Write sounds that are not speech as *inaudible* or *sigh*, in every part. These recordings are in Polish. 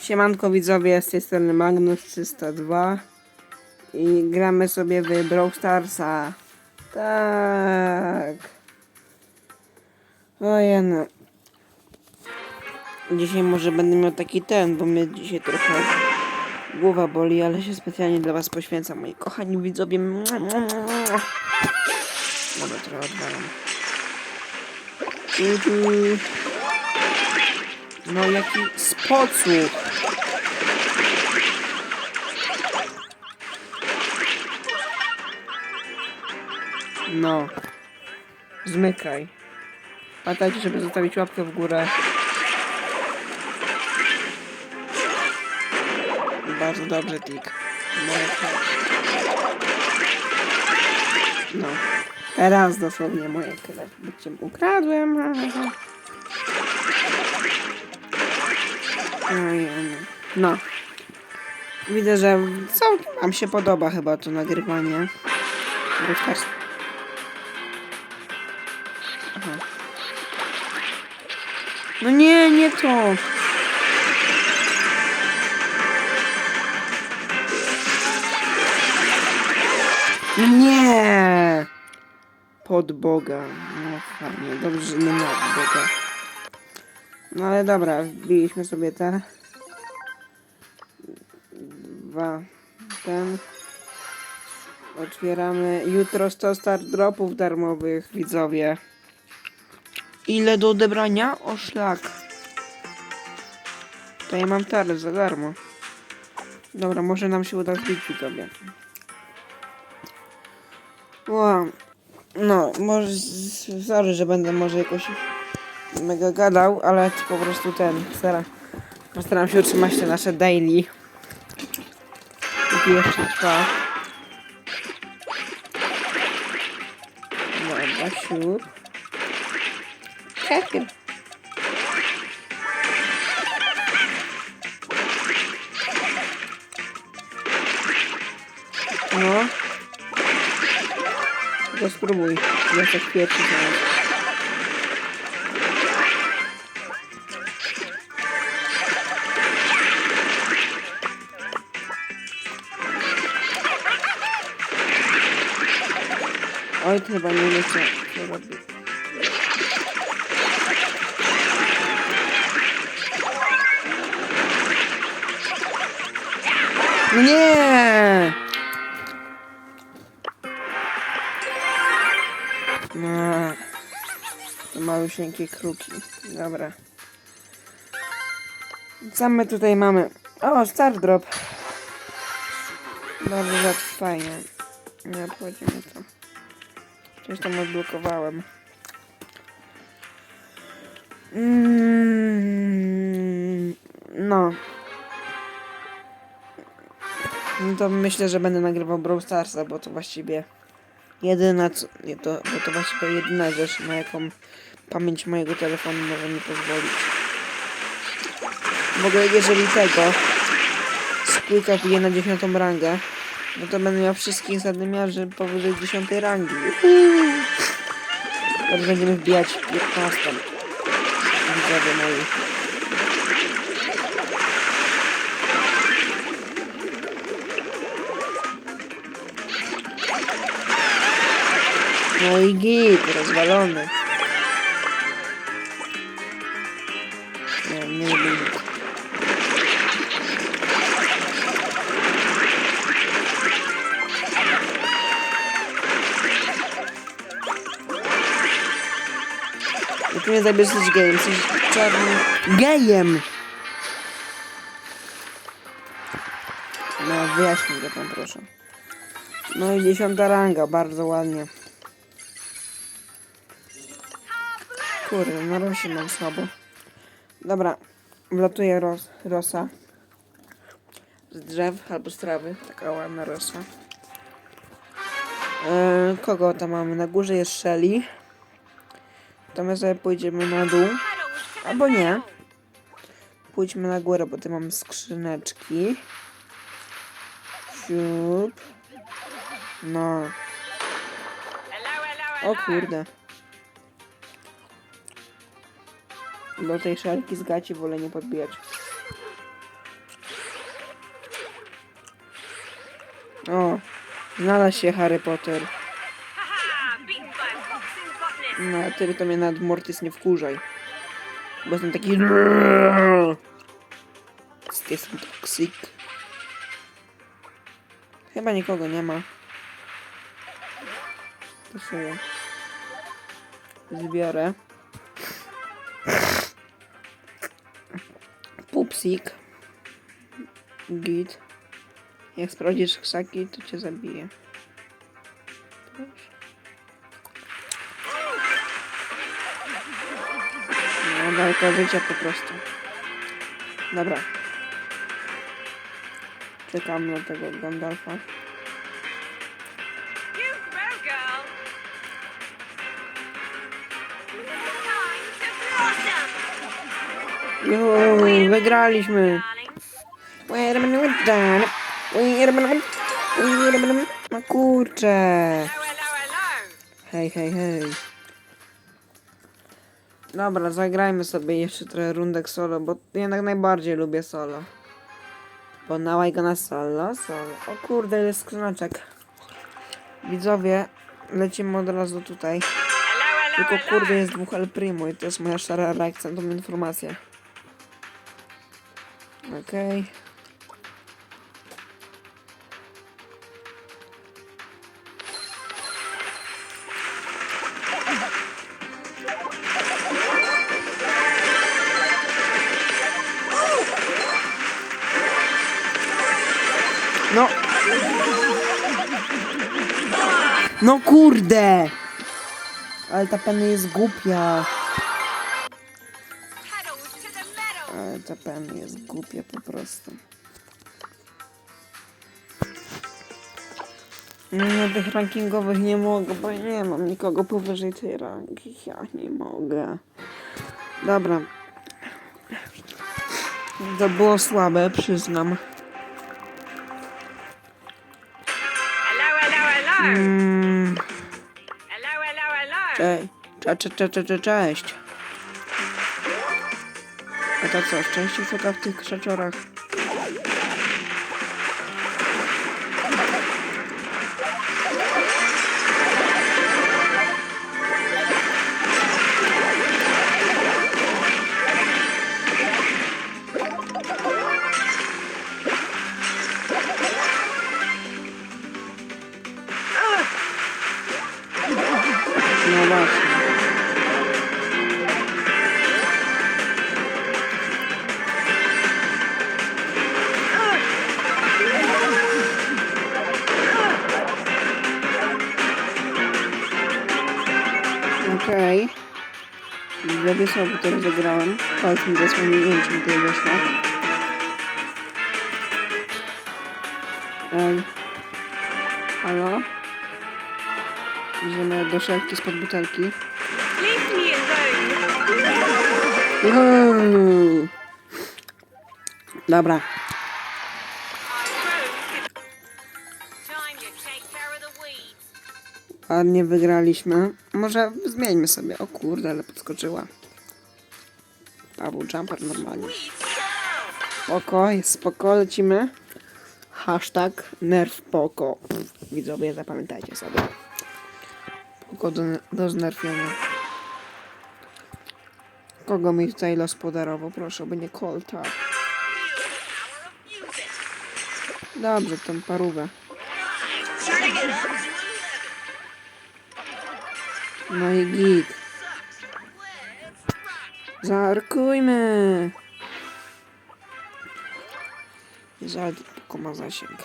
Siemanko widzowie, z tej strony Magnus 302 i gramy sobie w Brawl Starsa. Tak. Ojej. Dzisiaj może będę miał taki ten, bo mnie dzisiaj trochę głowa boli, ale się specjalnie dla was poświęcam, moi kochani widzowie. Dobra, trochę odwalam. No jaki sposób. No. Zmykaj. Pamiętajcie, żeby zostawić łapkę w górę. Bardzo dobrze, Tik. No. Teraz dosłownie moje krew. Bycie ukradłem. *laughs* No. Widzę, że całkiem wam się podoba chyba to nagrywanie. Aha. No nie, nie to. Nie! Pod Boga. No fajnie, dobrze, nie ma Boga. No ale dobra, wbiliśmy sobie te dwa ten. Otwieramy. Jutro 100 start dropów darmowych widzowie. Ile do odebrania? o szlak. To ja mam tarę za darmo. Dobra może nam się uda wbić widzowie. Wow. no może sorry, że będę może jakoś mega gadał, ale po prostu ten, staram, postaram się utrzymać te nasze daily. Póki jeszcze trwa. Dobra, siup. Hehe. No. To spróbuj. Ja tak pierwszy teraz. Oj, chyba nie wiecie. No nie! No. To małusieńkie kruki. Dobra. Co my tutaj mamy? O, Star Drop. Bardzo fajnie. Nie obchodzi mnie Coś tam odblokowałem. Mm, no. No to myślę, że będę nagrywał Brawl Starsa, bo to właściwie jedyna, co, nie to, bo to właściwie jedyna rzecz, na jaką pamięć mojego telefonu może mi pozwolić. W ogóle jeżeli tego spójka wbije na 10 rangę, no to będę miał wszystkich zadymiarzy powyżej 10 rangi. Teraz będziemy wbijać 15. Widzowie moi. No i git, rozwalony. Mnie zabierzesz z gejem, jesteś czarnym gejem! No, wyjaśnij go tam, proszę. No i dziesiąta ranga, bardzo ładnie. Kurde, na rosie mam słabo. Dobra, wlatuje ros, rosa. Z drzew albo z trawy, taka ładna rosa. E, kogo tam mamy? Na górze jest Shelly. To my sobie pójdziemy na dół. Albo nie. Pójdźmy na górę, bo tu mam skrzyneczki. Siup. No. O kurde. Do tej szarki z gaci wolę nie podbijać. O, znalazł się Harry Potter. No, a tyle to mnie nad Mortis nie wkurzaj. Bo jestem taki... Jestem toxic. Chyba nikogo nie ma. To sobie zbiorę. Pupsik. Git. Jak sprawdzisz krzaki, to cię zabiję. Walka życia po prostu. Dobra. Czekam na tego Gandalfa. Juhu, wygraliśmy. Wait a minute, wait a minute. Wait a minute. No kurczę. Hej, hej, hej. Dobra, zagrajmy sobie jeszcze trochę rundek solo, bo jednak najbardziej lubię solo. Bo nałaj go na solo, solo. O kurde, ile skrzyneczek. Widzowie, lecimy od razu tutaj. Tylko kurde jest dwóch El Primo i to jest moja szara reakcja na tą informację. Okej. No. No kurde! Ale ta penny jest głupia. Ale ta penny jest głupia po prostu. Nie, tych rankingowych nie mogę, bo nie mam nikogo powyżej tej ranki. Ja nie mogę. Dobra. To było słabe, przyznam. Mm, hello, hello. cześć. Cze, cze, cze, cze, cze, cześć. A to co, szczęście szuka w tych krzaczorach? Okej. Okay. Dwie słowy teraz zagrałem. Palc mi zasłał, nie wiem czy mi tutaj weszło. Ej. Halo? Idziemy do szafki spod butelki. Leave me alone. Dobra. Ładnie wygraliśmy. Może zmieńmy sobie. O kurde, ale podskoczyła. Paweł Jumper normalnie. Spoko, jest spoko, lecimy. Hashtag nerf poko. Widzowie, zapamiętajcie sobie. Poko do, do znerfienia. Kogo mi tutaj los podarował? Proszę, by nie Colta. Dobrze, tą parówę. No i git. Zarkujmy. Żal, tylko ma zasięg.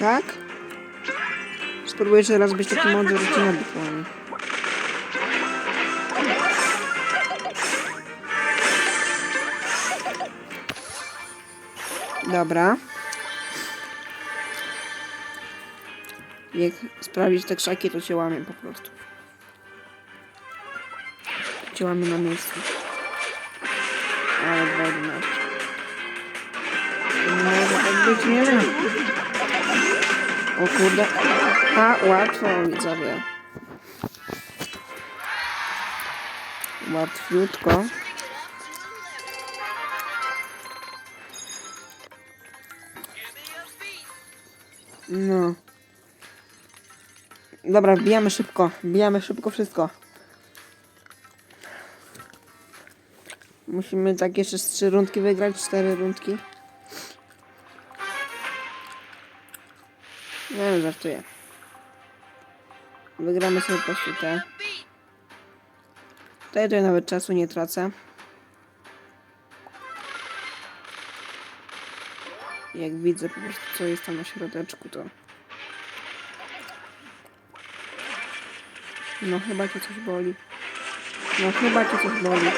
Tak? Spróbuję jeszcze raz być taki mądry, że cię wypłoni. Dobra. Jak sprawdzić te krzaki, to cię łamię po prostu. Cię łamię na miejscu. Ale 2.11. Nie może tak być, nie wiem. O kurde. A, łatwo, widzowie. Łatwiutko. No. Dobra, wbijamy szybko. Wbijamy szybko wszystko. Musimy tak jeszcze z rundki wygrać, cztery rundki. Nie wiem, żartuję. Wygramy sobie po prostu te. Tutaj, tutaj nawet czasu nie tracę. Jak widzę po prostu co jest tam na środeczku, to... No chyba cię coś boli. No chyba cię coś boli.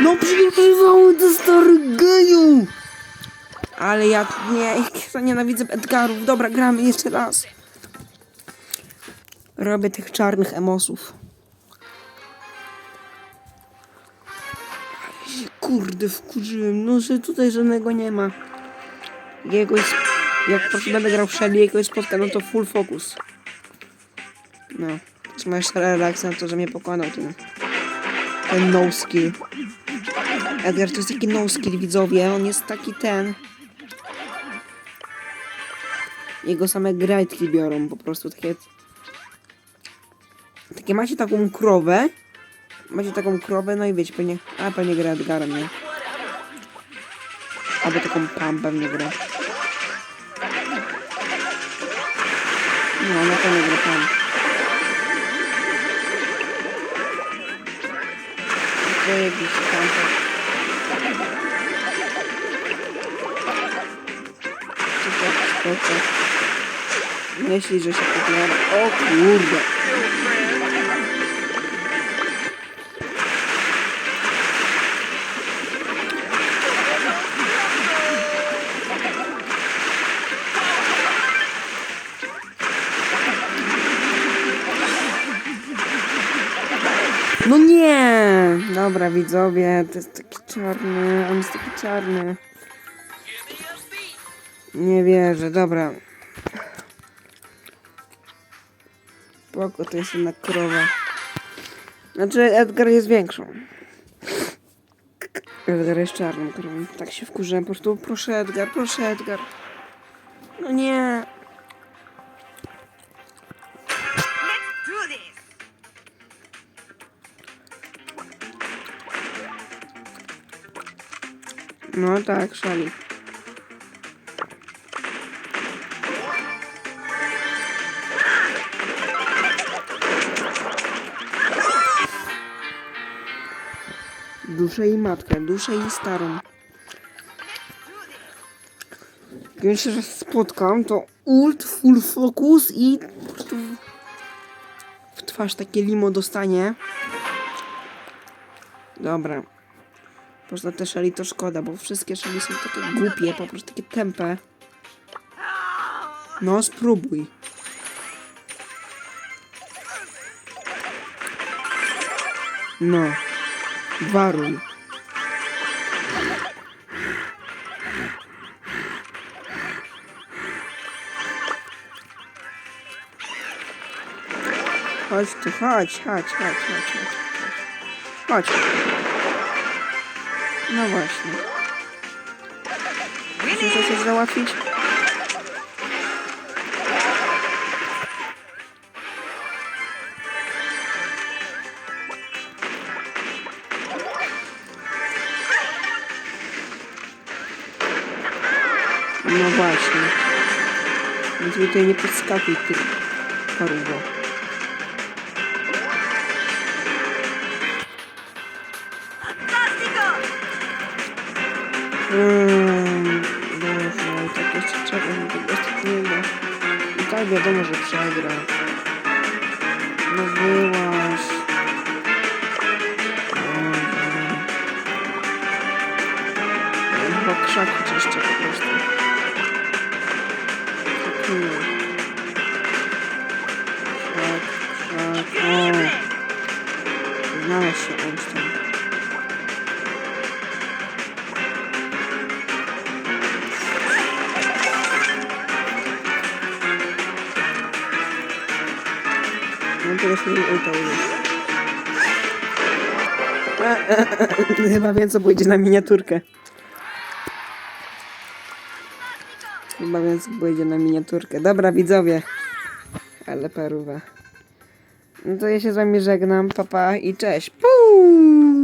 No przyjechał do stary geju! Ale ja nie, ja nienawidzę Edgarów. Dobra, gramy jeszcze raz. Robię tych czarnych emosów. Kurde wkurzyłem. No, że tutaj żadnego nie ma. Jakiegoś, jak po prostu będę grał w Shelly, jakiegoś spotka, no to full focus. No. Czy masz relaks na to, że mnie pokonał ten, ten no skill. Edgar to jest taki no skill, widzowie. On jest taki ten. Jego same grajtki biorą po prostu takie. Takie macie taką krowę. Macie taką krowę, no i wiecie, pewnie. A pewnie gra Edgarem, nie? Albo taką pam pewnie gra. No, na pewno gra pam. To jakiś tam. Spoko. Myśli, że się popiera. O kurde. Dobra, widzowie, to jest taki czarny, on jest taki czarny. Nie wierzę, dobra. Spoko, to jest jednak krowa. Znaczy, Edgar jest większą. Edgar jest czarną krową. Tak się wkurzyłem, po prostu proszę Edgar, proszę Edgar. No nie. Tak, szali. Duszę i matkę, duszę i starą. Ja się raz spotkam, to ult, full focus i w twarz takie limo dostanie. Dobra. Poza te szali to szkoda, bo wszystkie szali są takie głupie, po prostu takie tempe. No, spróbuj. No. Waruj. Chodź tu, chodź, chodź, chodź, chodź, chodź. Chodź. No właśnie. Muszę coś załatwić? No właśnie. Więc mi tutaj nie podskakuj, ty paruwo. Mm, Boże, i tak jeszcze czekam do ostatniego. I tak wiadomo, że przegra. No byłaś. Boże. Ja Chyba krzaki czyszczę po prostu. interesują Ołtauny. *laughs* Chyba wiem, pójdzie na miniaturkę. Chyba wiem, co pójdzie na miniaturkę. Dobra, widzowie. Ale paruwa. No to ja się z wami żegnam, papa pa, i cześć. Puu!